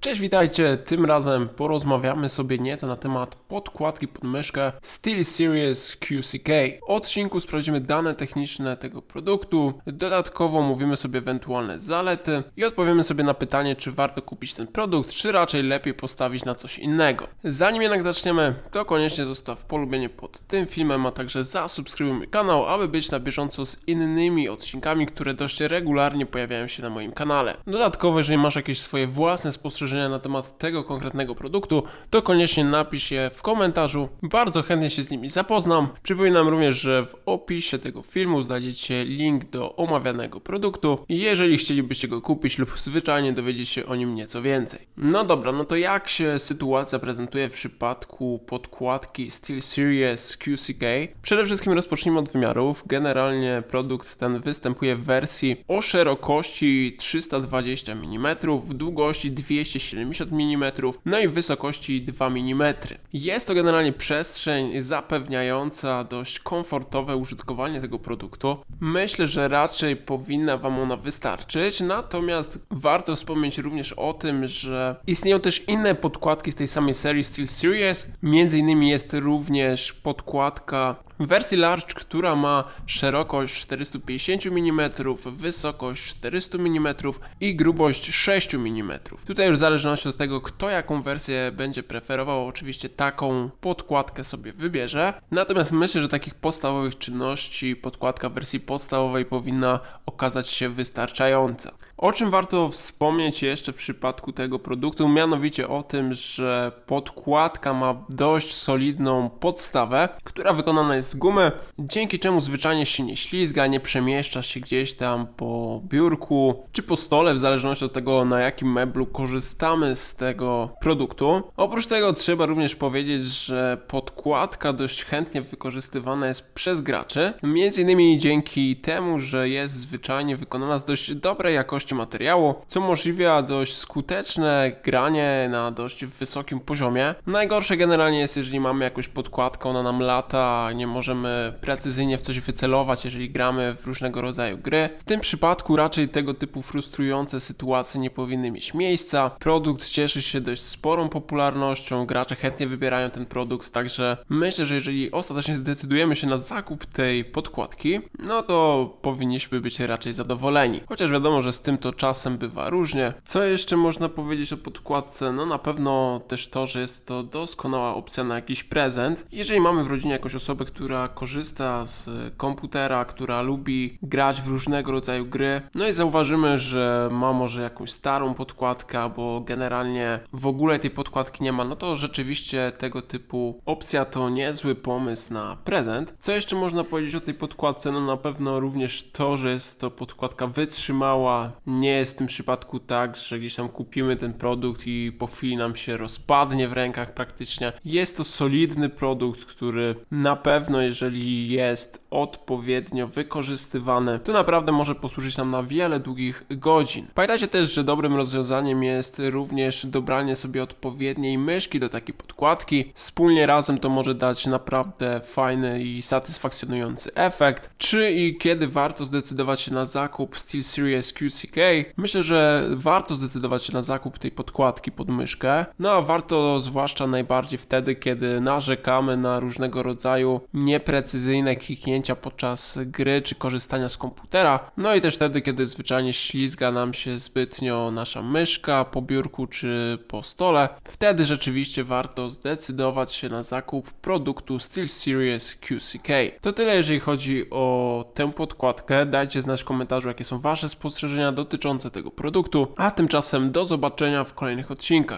Cześć, witajcie. Tym razem porozmawiamy sobie nieco na temat podkładki pod myszkę SteelSeries QCK. W odcinku sprawdzimy dane techniczne tego produktu, dodatkowo mówimy sobie ewentualne zalety i odpowiemy sobie na pytanie, czy warto kupić ten produkt, czy raczej lepiej postawić na coś innego. Zanim jednak zaczniemy, to koniecznie zostaw polubienie pod tym filmem, a także zasubskrybuj mój kanał, aby być na bieżąco z innymi odcinkami, które dość regularnie pojawiają się na moim kanale. Dodatkowo, jeżeli masz jakieś swoje własne spostrzeżenia na temat tego konkretnego produktu, to koniecznie napisz je w komentarzu. Bardzo chętnie się z nimi zapoznam. Przypominam również, że w opisie tego filmu znajdziecie link do omawianego produktu. Jeżeli chcielibyście go kupić lub zwyczajnie dowiedzieć się o nim nieco więcej. No dobra, no to jak się sytuacja prezentuje w przypadku podkładki SteelSeries QCK? Przede wszystkim rozpocznijmy od wymiarów. Generalnie produkt ten występuje w wersji o szerokości 320 mm, w długości 270 mm, no i wysokości 2 mm. Jest to generalnie przestrzeń zapewniająca dość komfortowe użytkowanie tego produktu. Myślę, że raczej powinna Wam ona wystarczyć, natomiast warto wspomnieć również o tym, że istnieją też inne podkładki z tej samej serii SteelSeries. Między innymi jest również podkładka w wersji Large, która ma szerokość 450 mm, wysokość 400 mm i grubość 6 mm. Tutaj już w zależności od tego, kto jaką wersję będzie preferował, oczywiście taką podkładkę sobie wybierze. Natomiast myślę, że takich podstawowych czynności podkładka w wersji podstawowej powinna okazać się wystarczająca. O czym warto wspomnieć jeszcze w przypadku tego produktu, mianowicie o tym, że podkładka ma dość solidną podstawę, która wykonana jest z gumy, dzięki czemu zwyczajnie się nie ślizga, nie przemieszcza się gdzieś tam po biurku czy po stole, w zależności od tego na jakim meblu korzystamy z tego produktu. Oprócz tego trzeba również powiedzieć, że podkładka dość chętnie wykorzystywana jest przez graczy, między innymi dzięki temu, że jest zwyczajnie wykonana z dość dobrej jakości materiału, co umożliwia dość skuteczne granie na dość wysokim poziomie. Najgorsze generalnie jest, jeżeli mamy jakąś podkładkę, ona nam lata, nie możemy precyzyjnie w coś wycelować, jeżeli gramy w różnego rodzaju gry. W tym przypadku raczej tego typu frustrujące sytuacje nie powinny mieć miejsca. Produkt cieszy się dość sporą popularnością, gracze chętnie wybierają ten produkt, także myślę, że jeżeli ostatecznie zdecydujemy się na zakup tej podkładki, no to powinniśmy być raczej zadowoleni. Chociaż wiadomo, że z tym to czasem bywa różnie. Co jeszcze można powiedzieć o podkładce? No na pewno też to, że jest to doskonała opcja na jakiś prezent. Jeżeli mamy w rodzinie jakąś osobę, która korzysta z komputera, która lubi grać w różnego rodzaju gry, no i zauważymy, że ma może jakąś starą podkładkę, albo generalnie w ogóle tej podkładki nie ma, no to rzeczywiście tego typu opcja to niezły pomysł na prezent. Co jeszcze można powiedzieć o tej podkładce? No na pewno również to, że jest to podkładka wytrzymała. Nie jest w tym przypadku tak, że gdzieś tam kupimy ten produkt i po chwili nam się rozpadnie w rękach praktycznie. Jest to solidny produkt, który na pewno, jeżeli jest odpowiednio wykorzystywany, to naprawdę może posłużyć nam na wiele długich godzin. Pamiętajcie też, że dobrym rozwiązaniem jest również dobranie sobie odpowiedniej myszki do takiej podkładki. Wspólnie razem to może dać naprawdę fajny i satysfakcjonujący efekt. Czy i kiedy warto zdecydować się na zakup SteelSeries QCK? Myślę, że warto zdecydować się na zakup tej podkładki pod myszkę. No a warto zwłaszcza najbardziej wtedy, kiedy narzekamy na różnego rodzaju nieprecyzyjne kliknięcia podczas gry czy korzystania z komputera. No i też wtedy, kiedy zwyczajnie ślizga nam się zbytnio nasza myszka po biurku czy po stole. Wtedy rzeczywiście warto zdecydować się na zakup produktu SteelSeries QCK. To tyle, jeżeli chodzi o tę podkładkę. Dajcie znać w komentarzu, jakie są Wasze spostrzeżenia dotyczące tego produktu. A tymczasem do zobaczenia w kolejnych odcinkach.